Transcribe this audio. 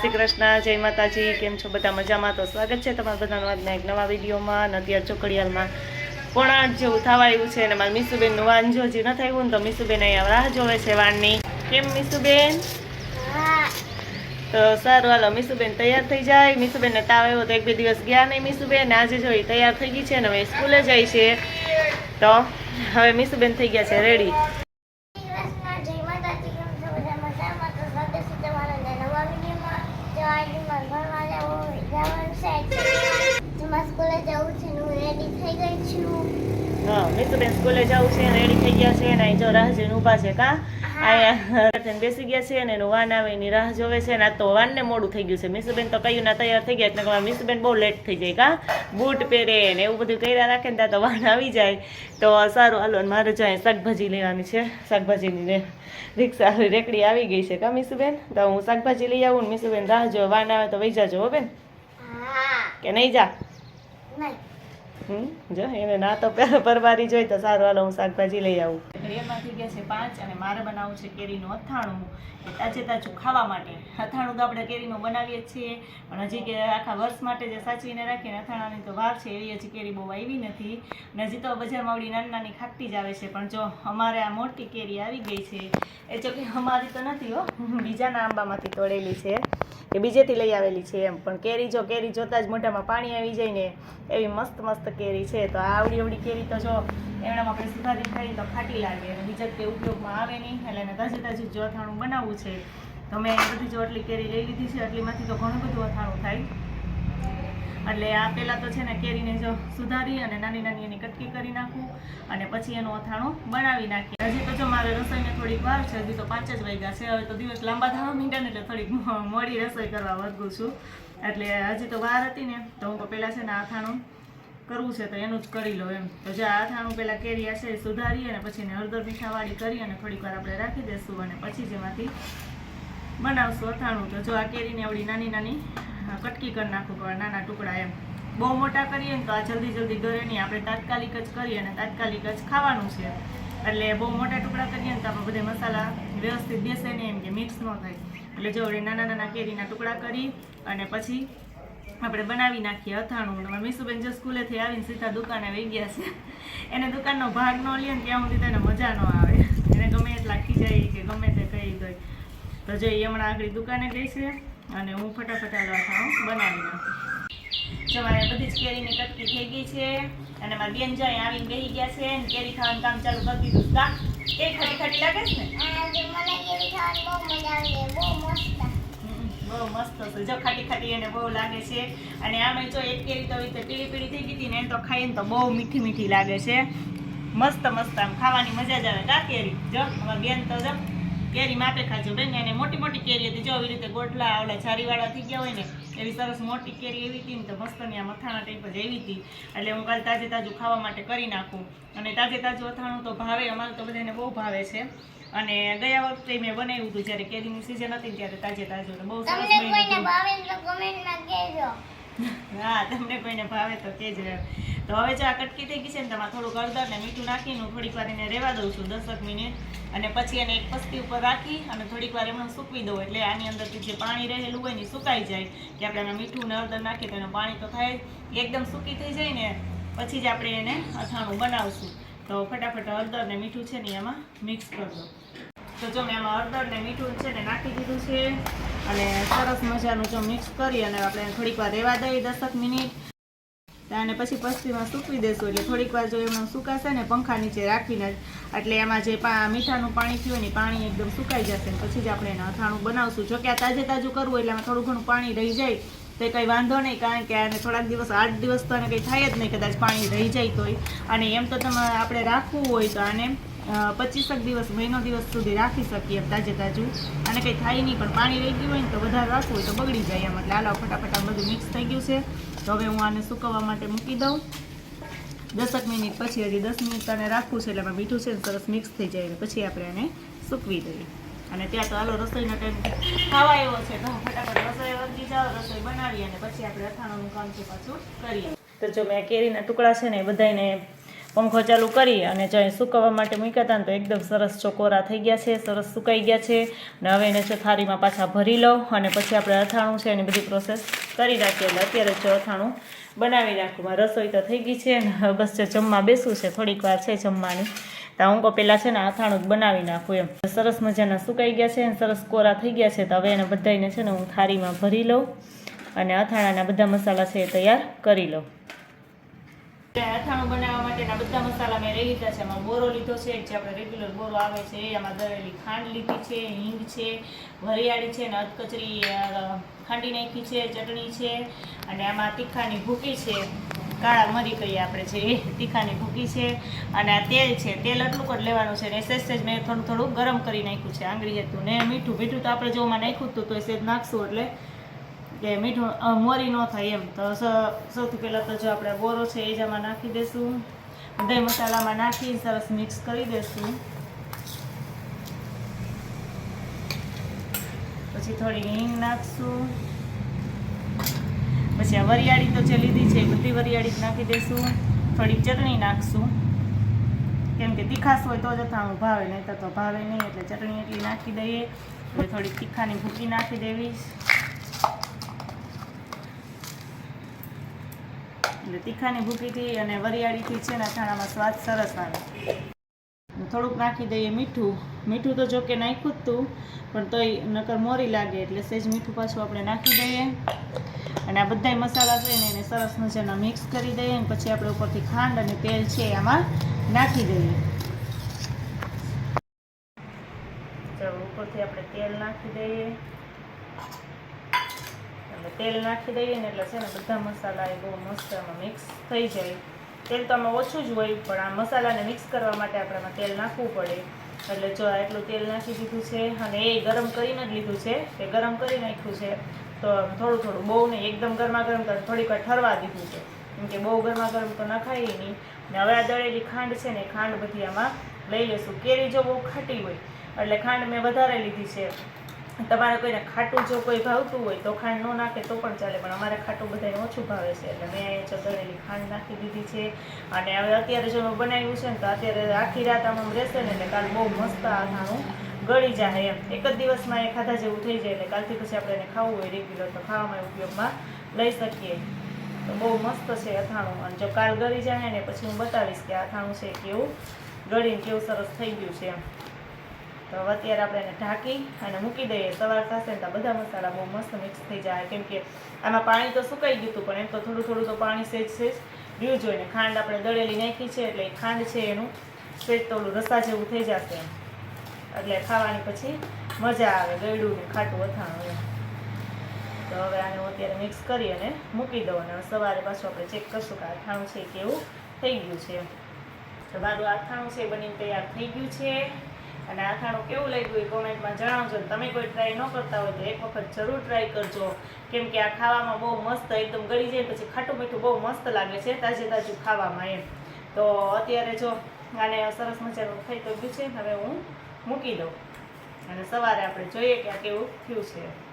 શ્રી કૃષ્ણ, જય માતાજી, કેમ છો? બધા મજામાં? તો સ્વાગત છે તમારા બધાનું આજના એક નવા વિડીયોમાં. અત્યારે ચોકડિયાલમાં પોણા આઠ જેવું થવા આવ્યું છે અને મારા મીસુબેનનું વાન જો હજી નથી આવ્યું તો મીસુબેન અહીંયા રાહ જોવે છે વાનની કેમ મીસુબેન? તો સારું, હાલો, મીસુબેન તૈયાર થઈ જાય. મીસુબેનને તાવ આવ્યો તો એક બે દિવસ ગયા નહીં મીસુબેન. આજે જો તૈયાર થઈ ગઈ છે ને હવે સ્કૂલે જાય છે. તો હવે મીસુબેન થઈ ગયા છે રેડી કૃષ્ણ જય માતાજી કેમ છો બધા મજામાં તો સ્વાગત છે તમારા નવા વિડીયોમાં તો આજે મારે ભણવા જવું જવાનું છે જેમાં સ્કૂલે જવું છે ને હું રેડી થઈ ગઈ હા સ્કૂલે જવું છે રેડી થઈ ગયા છે અને અહીં જો રાહ જોઈને ઊભા છે કા? અહીંયા બેસી ગયા છે અને એનું વાન આવે એની રાહ જોવે છે અને આ તો વાનને મોડું થઈ ગયું છે. મીસુબેન તો કયું ના તૈયાર થઈ ગયા એટલે મિસબેન બહુ લેટ થઈ જાય કા? બૂટ પહેરે ને એવું બધું કર્યા રાખે ને ત્યાં તો વાન આવી જાય. તો સારું હાલો અને મારે જો અહીં શાકભાજી લેવાની છે. શાકભાજીની ને રિક્ષા રેકડી આવી ગઈ છે કા મીસુબેન? તો હું શાકભાજી લઈ આવું ને મીસુબેન રાહ જો વાન આવે તો વહી જાજો હો બેન. કે નહીં જા? નહીં. હમ, જો એને ના તો પરવારી જોઈ તો સારું હાલો હું શાકભાજી લઈ આવું. ઘડિયાળમાં થઈ ગયા છે, પાંચ, અને મારે બનાવવું છે કેરીનું અથાણું. તાજે તાજું ખાવા માટે. અથાણું તો આપણે કેરીનું બનાવીએ છીએ, પણ હજી કે આખા વર્ષ માટે જે સાચવીને રાખીએ અથાણાની તો વાર છે, એવી હજી કેરી બહુ આવી નથી. અને હજી તો બજારમાં આવડી નાની નાની ખાકટી જ આવે છે, પણ જો અમારે આ મોટી કેરી આવી ગઈ છે, એ જો કે અમારી તો નથી હો, બીજાના આંબામાંથી તોડેલી છે. એ બીજેથી લઈ આવેલી છે એમ. પણ કેરી જો, કેરી જોતાં જ મોઢામાં પાણી આવી જાય ને, એવી મસ્ત મસ્ત કેરી છે. તો આ આવડી આવડી કેરી તો જો એમણામાં આપણે સુધારી ખાઈએ તો ખાટી લાગે. અને બીજા તે ઉપયોગમાં આવે નહીં, એટલે એને તાજે તાજું જો અથાણું બનાવવું છે. તો મેં બધી જો આટલી કેરી લઈ લીધી છે, આટલીમાંથી તો ઘણું બધું અથાણું થાય. એટલે આ પહેલાં તો છે ને કેરીને જો સુધારી અને નાની નાની એની કટકી કરી નાખું અને પછી એનું અથાણું બનાવી નાખીએ. હજી તો જો મારે રસોઈને થોડીક વાર છે, હજી તો પાંચ જ વાગ્યા છે. હવે તો દિવસ લાંબા થવા મીંડા એટલે થોડીક મોડી રસોઈ કરવા વધુ છું. એટલે હજી તો વાર હતી ને, તો હું તો પહેલાં છે ને અથાણું કરવું છે તો એનું જ કરી લો એમ. તો જે અથાણું પહેલાં કેરી હશે એ સુધારી અને પછી એને હળદર મીઠાવાળી કરી અને થોડીક વાર આપણે રાખી દઈશું અને પછી જેમાંથી બનાવશું અથાણું. તો જો આ કેરીને આવડી નાની નાની કટકી કરી નાખું નાના ટુકડા એમ. બહુ મોટા કરીએ ને તો આ જલ્દી જલ્દી ગળે નહીં આપણે તાત્કાલિક જ કરીએ અને તાત્કાલિક જ ખાવાનું છે. એટલે બહુ મોટા ટુકડા કરીએ ને તો આપણે બધે મસાલા વ્યવસ્થિત બેસે નહીં એમ કે મિક્સ ન થાય. એટલે જો નાના નાના કેરીના ટુકડા કરી અને પછી આપણે બનાવી નાખીએ અથાણું. અને મીસુબેન જો સ્કૂલેથી આવીને સીધા દુકાને વહી ગયા છે. એને દુકાનનો ભાગ ન લે ને ત્યાં સુધી તેને મજા ન આવે. એને ગમે એટલા ખીજાય કે ગમે તે કહી ગઈ તો જો હમણાં આગળ દુકાને ગઈ છે અને હું ફટાફટ આ અથાણું બનાવી નાખું. જો મારે બધી જ કેરીની કટકી થઈ ગઈ છે અને મારા બેન જો આવીને બેસી ગયા છે અને કેરી ખાવાનું કામ ચાલુ કરી દીધું. કા? એ ખાટી ખાટી લાગે છે ને? મને કેરી ખાવાની બહુ મજા આવે બહુ બહુ મસ્ત છે. જો ખાટી ખાટી એને બહુ લાગે છે. અને આમાં જો એક કેરી તો રીતે પીળી પીળી થઈ ગઈ હતી ને એને તો ખાઈને તો બહુ મીઠી મીઠી લાગે છે. મસ્ત મસ્ત આમ ખાવાની મજા જ આવે. કા કેરી? જો હવે બેન તો જો કેરી માપે ખાજો બેન. એને મોટી મોટી કેરી હતી. જો, આવી રીતે ગોટલા ઓલા છારીવાળા થઈ ગયા હોય ને, એવી સરસ મોટી કેરી એવી હતી ને તો મસ્તની આ મથાણા ટાઈપ જ એવી હતી. એટલે હું કાલે તાજે તાજું ખાવા માટે કરી નાખું. અને તાજે તાજું અથાણું તો ભાવે. અમારે તો બધાને બહુ ભાવે છે. અને ગયા વખતે મેં બનાવ્યું હતું જ્યારે કેરીની સિઝન હતી ત્યારે તાજે તાજું તો બહુ સરસ તમને કોઈને ભાવે તો કમેન્ટમાં કહેજો. હા તમને કોઈને ભાવે તો કહેજો. તો હવે જો આ કટકી થઈ ગઈ છે ને તમારે થોડુંક હળદર ને મીઠું નાખીને થોડીક વાર એને રહેવા દઉં છું દસક મિનિટ. અને પછી એને એક પસ્તી ઉપર રાખી અને થોડીક વાર એમાં સૂકવી દઉં. એટલે આની અંદરથી જે પાણી રહેલું હોય ને સુકાઈ જાય. કે આપણે એમાં મીઠું ને હળદર નાખીએ તો એનું પાણી તો થાય એકદમ સૂકી થઈ જાય ને પછી જ આપણે એને અથાણું બનાવશું. તો ફટાફટ હળદર ને મીઠું છે ને એમાં મિક્સ કરજો. તો જો મેં એમાં હળદર ને મીઠું છે ને નાખી દીધું છે અને સરસ મજાનું જો મિક્સ કરી અને આપણે થોડીક વાર રહેવા દઈએ દસક મિનિટ. અને પછી પસ્તીમાં સૂકવી દેશું એટલે થોડીક વાર જો એમાં સુકાશે ને પંખા નીચે રાખીને એટલે એમાં જે મીઠાનું પાણી થયું ને પાણી એકદમ સુકાઈ જશે પછી જ આપણે એને અથાણું બનાવશું. જો કે આ તાજે તાજું કરવું એટલે આમાં થોડું ઘણું પાણી રહી જાય. તો કંઈ વાંધો નહીં, કારણ કે આને થોડાક દિવસ, આઠ દિવસ તો આને કંઈ થાય જ નહીં, કદાચ પાણી રહી જાય તોય. અને એમ તો તમારે આપણે રાખવું હોય તો આને પચીસેક દિવસ, મહિનો દિવસ સુધી રાખી શકીએ તાજે તાજું. અને કંઈ થાય નહીં, પણ પાણી રહી ગયું હોય ને તો વધારે રાખવું હોય તો બગડી જાય એમ. એટલે હાલો, ફટાફટ બધું મિક્સ થઈ ગયું છે. તો હવે હું આને સુકવવા માટે મૂકી દઉં. દસક મિનિટ પછી હજી દસ મિનિટ આને રાખવું છે, એટલે એમાં મીઠું છે સરસ મિક્સ થઈ જાય, અને પછી આપણે આને સૂકવી દઈએ. અને ત્યાં તો હાલો રસોઈનો ટાઈમ ખાવા આવ્યો છે તો ફટાફટ રસોઈ વધી જાઓ રસોઈ બનાવી અને પછી આપણે અથાણાનું કામ છે પાછું કરીએ. તો જો મેં કેરીના ટુકડા છે ને એ બધાને પંખો ચાલુ કરી અને અહીં સુકવવા માટે મૂક્યા હતા ને તો એકદમ સરસ ચોકોરા થઈ ગયા છે, સરસ સુકાઈ ગયા છે. અને હવે એને જો થાળીમાં પાછા ભરી લઉં અને પછી આપણે અથાણું છે એની બધી પ્રોસેસ કરી રાખીએ એટલે અત્યારે જો અથાણું બનાવી નાખું. રસોઈ તો થઈ ગઈ છે અને બસ જો જમવા બેસવું છે. થોડીક વાર છે જમવાની. તો હું કહું પહેલાં છે ને અથાણું જ બનાવી નાખું એમ. સરસ મજાના સુકાઈ ગયા છે અને સરસ કોરા થઈ ગયા છે તો હવે એને બધાને છે ને હું થાળીમાં ભરી લઉં અને અથાણાના બધા મસાલા છે એ તૈયાર કરી લઉં. અથાણું બનાવવા માટેના બધા મસાલા મેં લઈ લીધા છે. એમાં બોરો લીધો છે, જે આપણે રેગ્યુલર બોરો આવે છે એમાં દળેલી ખાંડ લીધી છે, હિંગ છે, વરિયાળી છે, અને અધકચરી ખાંડી નાખી છે, ચટણી છે, અને આમાં તીખાની ભૂકી છે. કાળા મરી કહીએ આપણે છે એ તીખાની ભૂકી છે અને આ તેલ છે, તેલ એટલું જ લેવાનું છે ને સેજ સેજ મેં થોડું થોડું ગરમ કરી નાખ્યું છે, આંગળી હતું ને મીઠું મીઠું તો આપણે જોવામાં નાખ્યું હતું તો સેજ નાખશું એટલે કે મીઠું મોરી ન થાય એમ. તો સૌથી પહેલાં તો જો આપણે બોરો છે એ જ નાખી દઈશું દહીં મસાલામાં નાખી સરસ મિક્સ કરી દઈશું પછી થોડી હિંગ નાખશું. પછી આ વરિયાળી તો જે લીધી છે એ બધી વરિયાળી નાખી દઈશું થોડીક ચટણી નાખશું. કેમ કે તીખાશ હોય તો જ અથાણું ભાવે નહીં તો ભાવે નહીં, એટલે ચટણી એટલી નાખી દઈએ. હવે થોડીક તીખાની ભૂકી નાખી દેવી એટલે તીખાની ભૂકીથી અને વરિયાળીથી છે ને અથાણામાં સ્વાદ સરસ આવે. થોડુંક નાખી દઈએ મીઠું. મીઠું તો જો કે નાખ્યું જ તું, પણ તોય નકર મોરી લાગે એટલે સેજ મીઠું પાછું આપણે નાખી દઈએ. અને આ બધા મસાલા છે ને એને સરસ મજાના મિક્સ કરી દઈએ અને પછી આપણે ઉપરથી ખાંડ અને તેલ છે આમાં નાખી દઈએ. ચાલો ઉપરથી આપણે તેલ નાખી દઈએ. એટલે તેલ નાખી દઈએ ને એટલે છે ને બધા મસાલા એ બહુ મસ્ત મિક્સ થઈ જાય. તેલ તો આમાં ઓછું જ હોય, પણ આ મસાલાને મિક્સ કરવા માટે આપણે આમાં તેલ નાખવું પડે. એટલે જો એટલું તેલ નાખી દીધું છે, અને એ ગરમ કરીને જ લીધું છે એ ગરમ કરી નાખ્યું છે, તો થોડું થોડું બહુ નહીં એકદમ ગરમા ગરમ તો થોડીક ઠરવા દીધું છે. કેમ કે બહુ ગરમા ગરમ તો નખાય નહીં. ને હવે આ દળેલી ખાંડ છે ને ખાંડ બધી આમાં લઈ લઈશું. કેરી જો બહુ ખાટી હોય, એટલે ખાંડ મેં વધારે લીધી છે. તમારે કોઈને ખાટું જો કોઈ ભાવતું હોય તો ખાંડ ન નાખે તો પણ ચાલે, પણ અમારે ખાટું બધાને ઓછું ભાવે છે. એટલે મેં અહીંયા ચદરેલી ખાંડ નાખી દીધી છે. અને હવે અત્યારે જો મેં બનાવ્યું છે ને તો અત્યારે આખી રાત આમ રહેશે ને એટલે કાલ બહુ મસ્ત આ ગળી જાય એમ. એક જ દિવસમાં એ ખાધા જેવું થઈ જાય એટલે કાલથી પછી આપણે એને ખાવું હોય રેગ્યુલર તો ખાવામાં ઉપયોગમાં લઈ શકીએ. તો બહુ મસ્ત છે અથાણું. અને જો કાલ ગળી જાય ને પછી હું બતાવીશ કે અથાણું છે કેવું ગળીને કેવું સરસ થઈ ગયું છે એમ. તો હવે અત્યારે આપણે એને ઢાંકી અને મૂકી દઈએ. સવાર થશે ને તો બધા મસાલા બહુ મસ્ત મિક્સ થઈ જાય. કેમ કે આમાં પાણી તો સુકાઈ ગયું હતું, પણ એમ તો થોડું થોડું તો પાણી સેજ સેજ રહ્યું જોઈએ ને. ખાંડ આપણે દળેલી નાખી છે, એટલે ખાંડ છે એનું. સેજ તો રસા જેવું થઈ જશે. એટલે ખાવાની પછી મજા આવે, ગળ્યું ને ખાટું અથાણું એમ. તો હવે આને હું અત્યારે મિક્સ કરી અને મૂકી દઉં અને સવારે પાછું આપણે ચેક કરશું કે અથાણું છે કેવું થઈ ગયું છે એમ. તો મારું આ અથાણું છે બનીને તૈયાર થઈ ગયું છે. અને અથાણું કેવું લાગ્યું એ કોમેન્ટમાં જણાવજો તમે કોઈ ટ્રાય ન કરતા હોય તો એક વખત જરૂર ટ્રાય કરજો. કેમ કે આ ખાવામાં બહુ મસ્ત એકદમ ગળી જાય પછી ખાટું મીઠું બહુ મસ્ત લાગે છે, તાજે તાજું ખાવામાં એમ. તો અત્યારે જો આને સરસ મજાનું થઈ તો ગયું છે, હવે હું મૂકી દઉં. અને સવારે આપણે જોઈએ કે આ કેવું થયું છે.